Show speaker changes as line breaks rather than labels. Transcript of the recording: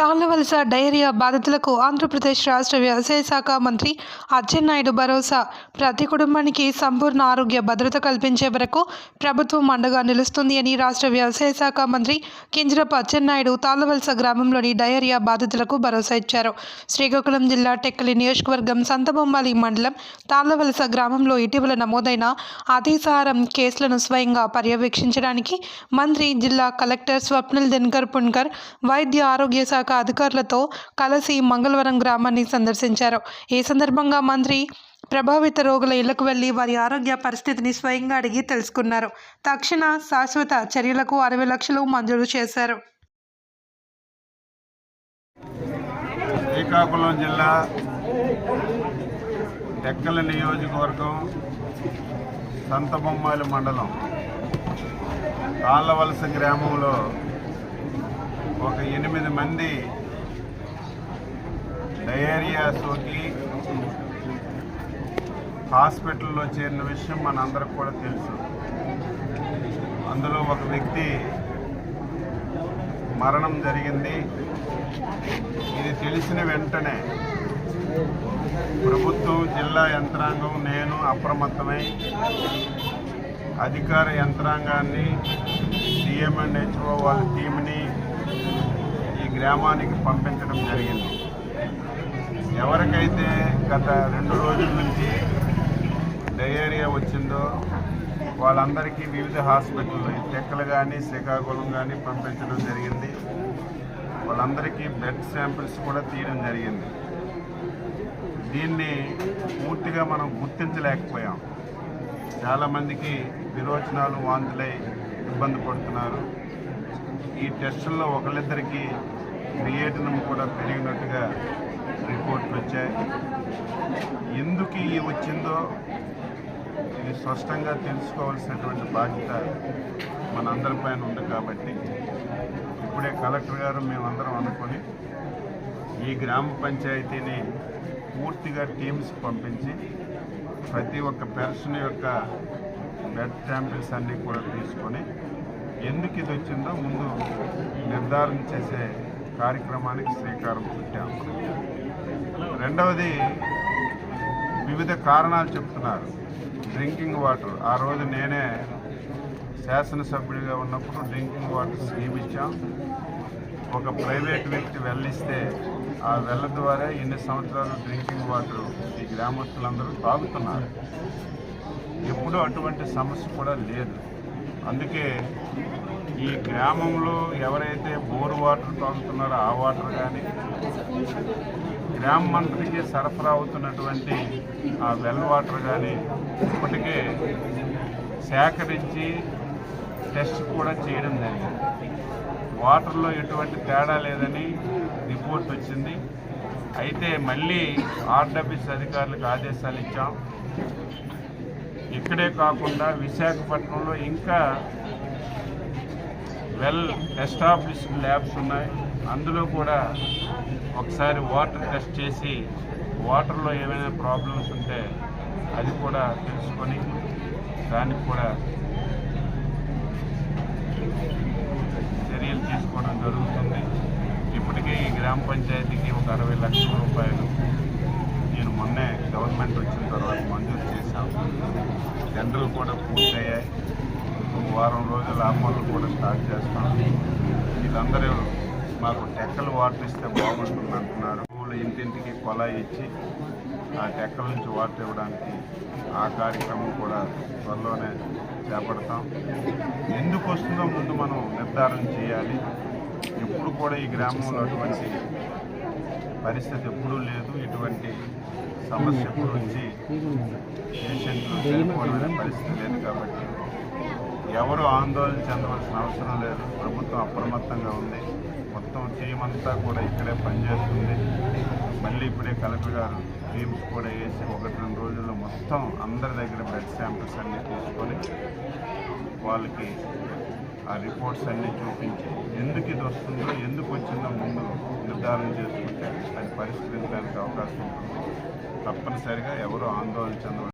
Tallavalasa diarrhoea బాధితులకు ఆంధ్రప్రదేశ్ రాష్ట్ర వ్యవసాయ శాఖ మంత్రి అచ్చెన్నాయుడు భరోసా. ప్రతి కుటుంబానికి సంపూర్ణ ఆరోగ్య భద్రత కల్పించే వరకు ప్రభుత్వం అండగా నిలుస్తుంది అని రాష్ట్ర వ్యవసాయ శాఖ మంత్రి కింజరపు అచ్చెన్నాయుడు తాళ్ళవలస గ్రామంలోని డయేరియా బాధితులకు భరోసా ఇచ్చారు. శ్రీకాకుళం జిల్లా టెక్కలి నియోజకవర్గం సంతబొమ్మాలి మండలం తాళ్ళవలస గ్రామంలో ఇటీవల నమోదైన అతిసారం కేసులను స్వయంగా పర్యవేక్షించడానికి మంత్రి జిల్లా కలెక్టర్ స్వప్నిల్ దినకర్ పుణ్కర్ వైద్య ఆరోగ్య శాఖ అధికారులతో కలిసి మంగళవరం గ్రామాన్ని సందర్శించారు. ఈ సందర్భంగా మంత్రి ప్రభావిత రోగుల ఇళ్ళకు వెళ్ళి వారి ఆరోగ్య పరిస్థితిని స్వయంగా అడిగి తెలుసుకున్నారు. తక్షణ శాశ్వత చర్యలకు అరవై లక్షలు మంజూరు చేశారు.
శ్రీకాకుళం జిల్లా టెక్కల నియోజకవర్గం సంతబొమ్మాలి మండలం కాళ్ళవలస గ్రామంలో ఒక ఎనిమిది మంది డయేరియా సోకి హాస్పిటల్లో చేరిన విషయం మనందరికి కూడా తెలుసు. అందులో ఒక వ్యక్తి మరణం జరిగింది. ఇది తెలిసిన వెంటనే ప్రభుత్వం జిల్లా యంత్రాంగం నేను అప్రమత్తమై అధికార యంత్రాంగాన్ని డిఎంఎన్హెచ్ఓ వాళ్ళ టీంని ఈ గ్రామానికి పంపించడం జరిగింది. ఎవరికైతే గత రెండు రోజుల నుంచి డయేరియా వచ్చిందో వాళ్ళందరికీ వివిధ హాస్పిటల్లో టెక్కలు కానీ శ్రీకాకుళం కానీ పంపించడం జరిగింది. వాళ్ళందరికీ బ్లడ్ శాంపిల్స్ కూడా తీయడం జరిగింది. దీన్ని పూర్తిగా మనం గుర్తించలేకపోయాం. చాలామందికి విరోచనాలు వాంతులై ఇబ్బంది పడుతున్నారు. ఈ టెస్టుల్లో ఒకళ్ళిద్దరికి క్రియేటిన్ కూడా పెరిగినట్టుగా రిపోర్ట్లు వచ్చాయి. ఎందుకు ఇవి వచ్చిందో ఇది స్పష్టంగా తెలుసుకోవాల్సినటువంటి బాధ్యత మనందరిపైన ఉంది కాబట్టి ఇప్పుడే కలెక్టర్ గారు మేమందరం అనుకొని ఈ గ్రామ పంచాయతీని పూర్తిగా టీమ్స్ పంపించి ప్రతి ఒక్క పెర్సన్ యొక్క బ్లడ్ శాంపిల్స్ అన్నీ కూడా తీసుకొని ఎందుకు ఇది వచ్చిందో ముందు నిర్ధారణ చేసే కార్యక్రమానికి శ్రీకారం చుట్టాము. రెండవది వివిధ కారణాలు చెప్తున్నారు. Drinking water. ఆ రోజు నేనే శాసనసభ్యుడిగా ఉన్నప్పుడు డ్రింకింగ్ వాటర్ స్కీమ్ ఇచ్చాం. ఒక ప్రైవేట్ వ్యక్తి వెళ్ళిస్తే ఆ వెళ్ళ ద్వారా ఎన్ని సంవత్సరాలు డ్రింకింగ్ వాటర్ ఈ గ్రామస్తులందరూ తాగుతున్నారు. ఎప్పుడూ అటువంటి సమస్య కూడా లేదు. అందుకే ఈ గ్రామంలో ఎవరైతే బోర్ వాటర్ తాగుతున్నారో ఆ వాటర్ కానీ గ్రామ మంత్రికి సరఫరా అవుతున్నటువంటి ఆ వెల్ వాటర్ కానీ ఇప్పటికే సేకరించి టెస్ట్ కూడా చేయడం జరిగింది. వాటర్లో ఎటువంటి తేడా లేదని రిపోర్ట్ వచ్చింది. అయితే మళ్ళీ ఆర్డబ్ల్యూస్ అధికారులకు ఆదేశాలు ఇచ్చాం. ఇక్కడే కాకుండా విశాఖపట్నంలో ఇంకా వెల్ ఎస్టాబ్లిష్డ్ ల్యాబ్స్ ఉన్నాయి. అందులో కూడా ఒకసారి వాటర్ టెస్ట్ చేసి వాటర్లో ఏమైనా ప్రాబ్లమ్స్ ఉంటే అది కూడా తెలుసుకొని దానికి కూడా చర్యలు తీసుకోవడం జరుగుతుంది. ఇప్పటికే ఈ గ్రామ పంచాయతీకి ఒక అరవై లక్షల రూపాయలు నేను మొన్నే గవర్నమెంట్ వచ్చిన కూడా పూర్తయ్యాయి. వారం రోజులు ఆ పనులు కూడా స్టార్ట్ చేస్తాం. వీళ్ళందరూ మాకు టెక్కలు వాటర్ ఇస్తే బాగుంటుంది అంటున్నారు. ఊళ్ళు ఇంటింటికి కొలాయి ఇచ్చి ఆ టెక్కల నుంచి వాటర్ ఇవ్వడానికి ఆ కార్యక్రమం కూడా త్వరలోనే చేపడతాం. ఎందుకు వస్తుందో ముందు మనం నిర్ధారణ చేయాలి. ఎప్పుడు కూడా ఈ గ్రామంలో అటువంటి పరిస్థితి ఎప్పుడూ లేదు. ఇటువంటి సమస్య గురించి పేషెంట్లు చనిపోవడం పరిస్థితి లేదు కాబట్టి ఎవరు ఆందోళన చెందవలసిన అవసరం లేదు. ప్రభుత్వం అప్రమత్తంగా ఉంది. మొత్తం టీం అంతా కూడా ఇక్కడే పనిచేస్తుంది. మళ్ళీ ఇప్పుడే కలెక్టర్ గారు టీమ్స్ కూడా వేసి ఒకటి రెండు రోజుల్లో మొత్తం అందరి దగ్గర బ్లడ్ శాంపిల్స్ అన్నీ తీసుకొని వాళ్ళకి ఆ రిపోర్ట్స్ అన్నీ చూపించి ఎందుకు ఇది వస్తుందో ఎందుకు వచ్చిందో ముందు నిర్ధారణ చేసుకుంటే అది పరిష్కరించడానికి అవకాశం ఉంటుంది. తప్పనిసరిగా ఎవరు ఆందోళన చెందరు